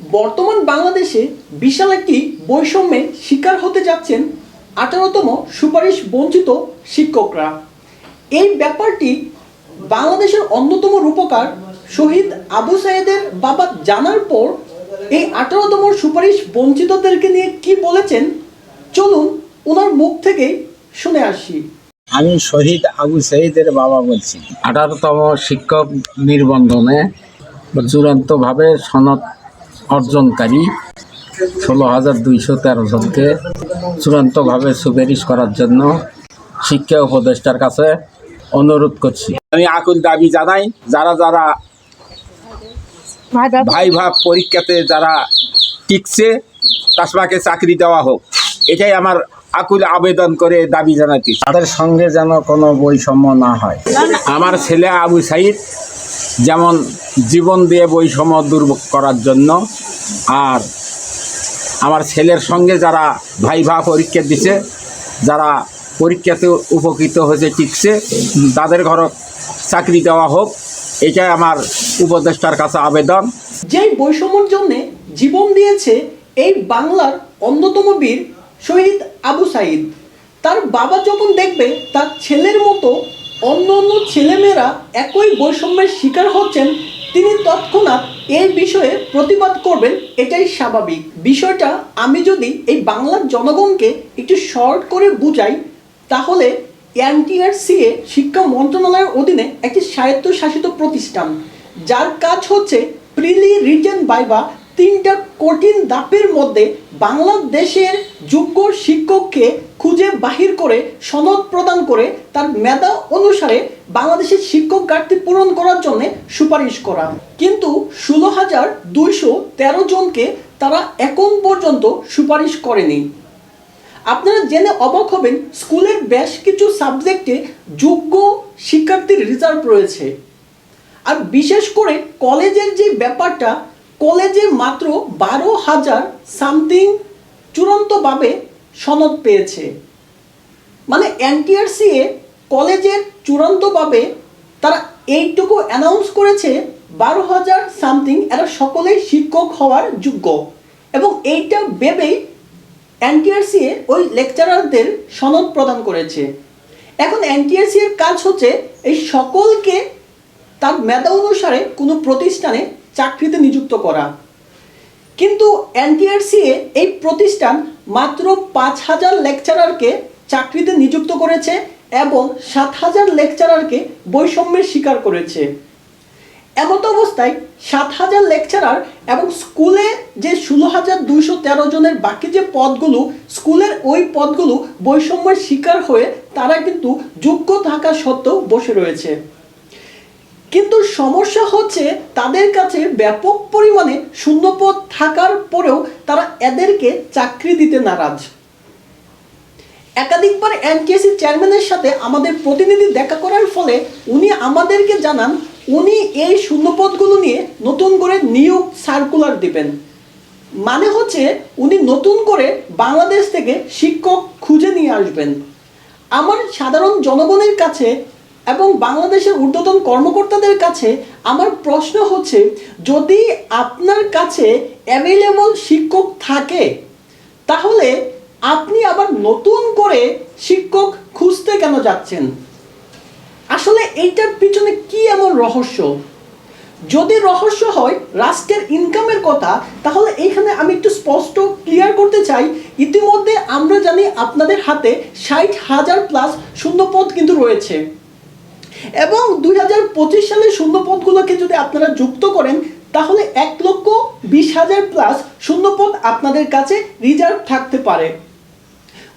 বর্তমান বাংলাদেশে বিশাল একটি বৈষম্যের শিকার হতে যাচ্ছেন আঠারোতম সুপারিশ বঞ্চিত শিক্ষকরা। এই ব্যাপারটি বাংলাদেশের অন্যতম রূপকার শহীদ আবু সাইদের বাবা জানার পর এই আঠারোতম সুপারিশ বঞ্চিতদেরকে নিয়ে কি বলেছেন চলুন ওনার মুখ থেকে শুনে আসি। আমি শহীদ আবু সাইদের বাবা বলছি। আঠারোতম শিক্ষক নির্বন্ধনে চূড়ান্তভাবে সনদ অর্জনকারী ষোলো হাজার দুইশো তেরো জনকে চূড়ান্তভাবে সুপারিশ করার জন্য শিক্ষা উপদেষ্টার কাছে অনুরোধ করছি। আমি আকুল দাবি জানাই যারা যারা ভাই ভাব পরীক্ষাতে যারা টিকছে তাসমাকে চাকরি দেওয়া হোক। এটাই আমার আকুল আবেদন করে দাবি জানাচ্ছি তাদের সঙ্গে যেন কোনো বৈষম্য না হয়। আমার ছেলে আবু সাইদ যেমন জীবন দিয়ে বৈষম্য দূর করার জন্য, আর আমার ছেলের সঙ্গে যারা ভাই ভা পরীক্ষা দিছে, যারা পরীক্ষাতে উপকৃত হয়েছে, টিকছে, তাদের ঘর চাকরি দেওয়া হোক, এটাই আমার উপদেষ্টার কাছে আবেদন। যে বৈষম্যর জন্য জীবন দিয়েছে এই বাংলার অন্যতম বীর শহীদ আবু সাইদ, তার বাবা যখন দেখবে তার ছেলের মতো অন্য অন্য ছেলেমেয়েরা একই বৈষম্যের শিকার হচ্ছেন, তিনি তৎক্ষণাৎ এই বিষয়ে প্রতিবাদ করবেন, এটাই স্বাভাবিক। বিষয়টা আমি যদি এই বাংলার জনগণকে একটু শর্ট করে বুঝাই, তাহলে এনটিআরসিএ শিক্ষা মন্ত্রণালয়ের অধীনে একটি স্বায়ত্তশাসিত প্রতিষ্ঠান, যার কাজ হচ্ছে প্রিলি রিটেন বাইবা তিনটা কঠিন দাপের মধ্যে বাংলাদেশের যোগ্য শিক্ষককে খুঁজে বাহির করে সনদ প্রদান করে তার মেধা অনুসারে বাংলাদেশের শিক্ষক ঘাটতি পূরণ করার জন্য সুপারিশ করা। কিন্তু ষোলো হাজার দুইশো তেরো জনকে তারা এখন পর্যন্ত সুপারিশ করেনি। আপনারা জেনে অবাক হবেন স্কুলের বেশ কিছু সাবজেক্টে যোগ্য শিক্ষার্থীর রিজার্ভ রয়েছে। আর বিশেষ করে কলেজের যে ব্যাপারটা কলেজে মাত্র বারো হাজার সামথিং চূড়ান্তভাবে সনদ পেয়েছে। মানে এনটিআরসিএ কলেজের চূড়ান্তভাবে তারা এইটুকু অ্যানাউন্স করেছে, বারো হাজার সামথিং, এরা সকলেই শিক্ষক হওয়ার যোগ্য। এবং এইটা ভেবেই এনটিআরসিএ ওই লেকচারারদের সনদ প্রদান করেছে। এখন এনটিআরসি এর কাজ হচ্ছে এই সকলকে তার মেধা অনুসারে কোনো প্রতিষ্ঠানে চাকরিতে নিযুক্ত করা। কিন্তু এনটিআরসিএ এই প্রতিষ্ঠান মাত্র পাঁচ হাজার লেকচারারকে চাকরিতে নিযুক্ত করেছে এবং সাত হাজার লেকচারারকে বৈষম্যের শিকার করেছে। এমত অবস্থায় সাত হাজার লেকচারার এবং স্কুলে যে ষোলো হাজার দুইশো তেরো জনের বাকি যে পদগুলো, স্কুলের ওই পদগুলো বৈষম্যের শিকার হয়ে তারা কিন্তু যোগ্য থাকা সত্ত্বেও বসে রয়েছে। কিন্তু সমস্যা হচ্ছে তাদের কাছে ব্যাপক পরিমাণে শূন্যপদ থাকার পরেও তারা এদেরকে চাকরি দিতে নারাজ। একাধিকবার এনটিএসসি চেয়ারম্যানের সাথে আমাদের প্রতিনিধি দেখা করার ফলে উনি আমাদেরকে জানান, উনি এই শূন্যপদগুলো নিয়ে নতুন করে নিয়োগ সার্কুলার দিবেন। মানে হচ্ছে উনি নতুন করে বাংলাদেশ থেকে শিক্ষক খুঁজে নিয়ে আসবেন। আমার সাধারণ জনগণের কাছে এবং বাংলাদেশের ঊর্ধ্বতন কর্মকর্তাদের কাছে আমার প্রশ্ন হচ্ছে, যদি আপনার কাছে অ্যাভেলেবল শিক্ষক থাকে, তাহলে আপনি আবার নতুন করে শিক্ষক খুঁজতে কেন যাচ্ছেন? আসলে এইটার পিছনে কি এমন রহস্য? যদি রহস্য হয় রাষ্ট্রের ইনকামের কথা, তাহলে এইখানে আমি একটু স্পষ্ট ক্লিয়ার করতে চাই। ইতিমধ্যে আমরা জানি আপনাদের হাতে ষাট হাজার প্লাস শূন্যপদ কিন্তু রয়েছে। এবং দুই হাজার পঁচিশ সালের শূন্যপদগুলোকে যদি আপনারা যুক্ত করেন, তাহলে এক লক্ষ বিশ হাজার প্লাস শূন্যপদ আপনাদের কাছে রিজার্ভ থাকতে পারে।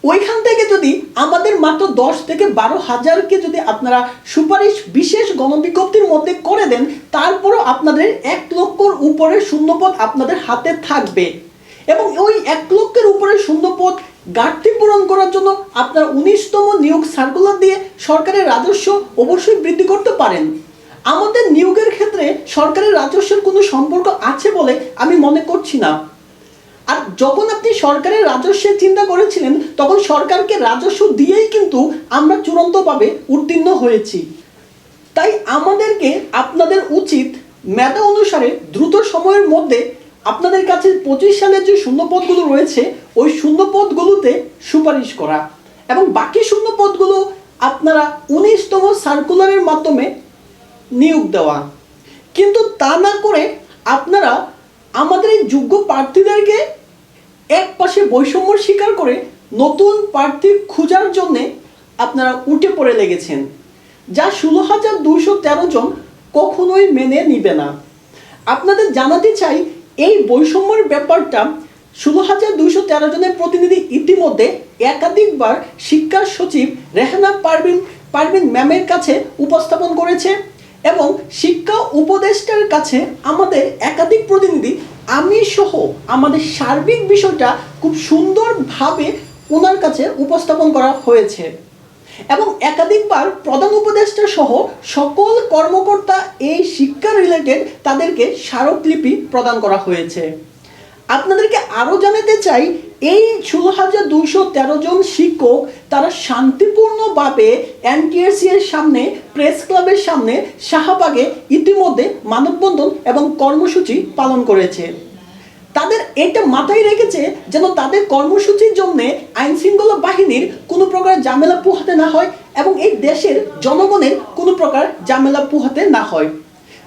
ওইখান থেকে যদি আমাদের মাত্র দশ থেকে বারো হাজারকে যদি আপনারা সুপারিশ বিশেষ গণবিজ্ঞপ্তির মধ্যে করে দেন, তারপরও আপনাদের এক লক্ষর উপরে শূন্যপদ আপনাদের হাতে থাকবে। এবং ওই এক লক্ষের উপরে শূন্যপদ ঘাটতি পূরণ করার জন্য আপনার উনিশতম নিয়োগ সার্কুলার দিয়ে সরকারের রাজস্ব অবশ্যই বৃদ্ধি করতে পারেন। আমাদের নিয়োগের ক্ষেত্রে সরকারের রাজস্বের কোনো সম্পর্ক আছে বলে আমি মনে করছি না। আর যখন আপনি সরকারের রাজস্বের চিন্তা করেছিলেন, তখন সরকারকে রাজস্ব দিয়েই কিন্তু আমরা চূড়ান্তভাবে উত্তীর্ণ হয়েছি। তাই আমাদেরকে আপনাদের উচিত মেধা অনুসারে দ্রুত সময়ের মধ্যে আপনাদের কাছে পঁচিশ সালের যে শূন্যপদগুলো রয়েছে, ওই শূন্য শূন্যপদগুলোতে সুপারিশ করা। এবং বাকি শূন্য শূন্যপদগুলো আপনারা উনিশতম সার্কুলারের মাধ্যমে নিয়োগ দেওয়া। কিন্তু তা না করে আপনারা আমাদের এই যোগ্য প্রার্থীদেরকে এক পাশে বৈষম্য স্বীকার করে নতুন প্রার্থী খোঁজার জন্যে আপনারা উঠে পড়ে লেগেছেন, যা ষোলো হাজার দুশো তেরো জন কখনোই মেনে নিবে না। আপনাদের জানাতে চাই এই বৈষম্যের ব্যাপারটা ষোলো হাজার দুইশো তেরো জনের প্রতিনিধি ইতিমধ্যে একাধিকবার শিক্ষা সচিব রেহানা পারভিন পারভিন ম্যামের কাছে উপস্থাপন করেছে এবং শিক্ষা উপদেষ্টার কাছে আমাদের একাধিক প্রতিনিধি, আমি সহ আমাদের সার্বিক বিষয়টা খুব সুন্দরভাবে ওনার কাছে উপস্থাপন করা হয়েছে। এবং একাধিকবার প্রধান উপদেষ্টা সহ সকল কর্মকর্তা এই শিক্ষা রিলেটেড তাদেরকে স্মারকলিপি প্রদান করা হয়েছে। আপনাদেরকে আরও জানাতে চাই, এই ষোলো হাজার দুইশো তেরো জন শিক্ষক তারা শান্তিপূর্ণভাবে এনটিএসসি এর সামনে, প্রেস ক্লাবের সামনে শাহবাগে ইতিমধ্যে মানববন্ধন এবং কর্মসূচি পালন করেছে। তাদের এটা মাথায় রেখেছে যেন তাদের কর্মসূচির জন্য আইন শৃঙ্খলা বাহিনীর কোনো প্রকার ঝামেলা পোহাতে না হয় এবং এই দেশের জনগণের কোনো প্রকার ঝামেলা পোহাতে না হয়।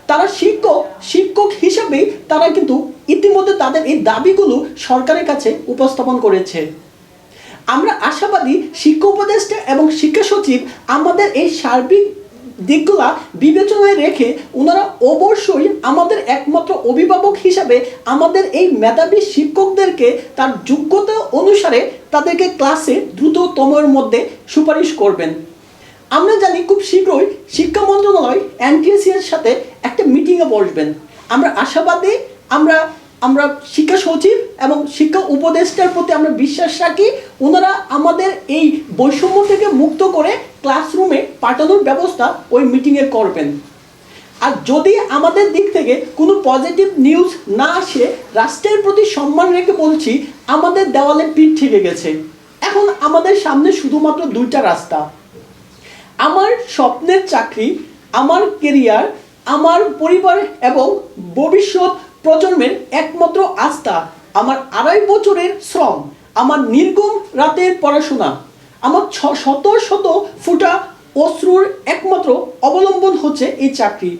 তারা শিক্ষক শিক্ষক হিসাবেই তারা কিন্তু ইতিমধ্যে তাদের এই দাবিগুলো সরকারের কাছে উপস্থাপন করেছে। আমরা আশাবাদী শিক্ষা উপদেষ্টা এবং শিক্ষা সচিব আমাদের এই সার্বিক দিকগুলা বিবেচনায় রেখে ওনারা অবশ্যই আমাদের একমাত্র অভিভাবক হিসাবে আমাদের এই মেধাবী শিক্ষকদেরকে তার যোগ্যতা অনুসারে তাদেরকে ক্লাসে দ্রুততমের মধ্যে সুপারিশ করবেন। আমরা জানি খুব শীঘ্রই শিক্ষা মন্ত্রণালয় এনটিএসসি এর সাথে একটা মিটিংয়ে বসবেন। আমরা আশাবাদী আমরা আমরা শিক্ষা সচিব এবং শিক্ষা উপদেষ্টার প্রতি আমরা বিশ্বাস রাখি ওনারা আমাদের এই বৈষম্য থেকে মুক্ত করে ক্লাসরুমে পাঠানোর ব্যবস্থা ওই মিটিংয়ে করবেন। আর যদি আমাদের দিক থেকে কোনো পজিটিভ নিউজ না আসে, রাষ্ট্রের প্রতি সম্মান রেখে বলছি, আমাদের দেওয়ালে পিঠ থেকে গেছে। এখন আমাদের সামনে শুধুমাত্র দুইটা রাস্তা। আমার স্বপ্নের চাকরি, আমার কেরিয়ার আমার পরিবার এবং ভবিষ্যৎ প্রজন্মের একমাত্র আস্থা, আমার আড়াই বছরের শ্রম, আমার নির্গম রাতের পড়াশোনা। আমার ছ শত শত ফুটা অশ্রুর একমাত্র অবলম্বন হচ্ছে এই চাকরি।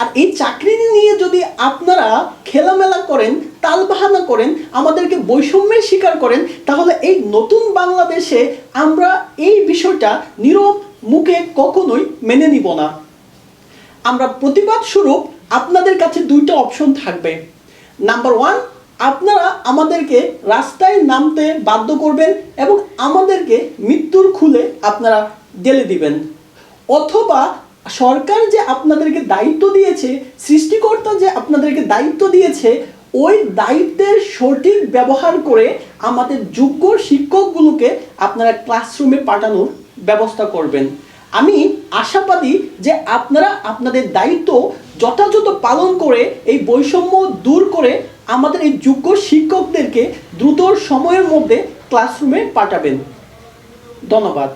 আর এই চাকরি নিয়ে যদি আপনারা খেলামেলা করেন, তালবাহানা করেন, আমাদেরকে বৈষম্যের শিকার করেন, তাহলে এই নতুন বাংলাদেশে আমরা এই বিষয়টা নীরব মুখে কখনোই মেনে নিব না। আমরা প্রতিবাদ স্বরূপ আপনাদের কাছে দুইটা অপশন থাকবে। নাম্বার ওয়ান আপনারা আমাদেরকে রাস্তায় নামতে বাধ্য করবেন এবং আমাদেরকে মৃত্যুর খুলে আপনারা জেলে দিবেন। অথবা সরকার যে আপনাদেরকে দায়িত্ব দিয়েছে, সৃষ্টিকর্তা যে আপনাদেরকে দায়িত্ব দিয়েছে, ওই দায়িত্বের সঠিক ব্যবহার করে আমাদের যোগ্য শিক্ষকগুলোকে আপনারা ক্লাসরুমে পাঠানোর ব্যবস্থা করবেন। আমি আশাবাদী যে আপনারা আপনাদের দায়িত্ব যথাযথ পালন করে, এই বৈষম্য দূর করে আমাদের এই যোগ্য শিক্ষকদেরকে দ্রুত সময়ের মধ্যে ক্লাসরুমে পাঠাবেন। ধন্যবাদ।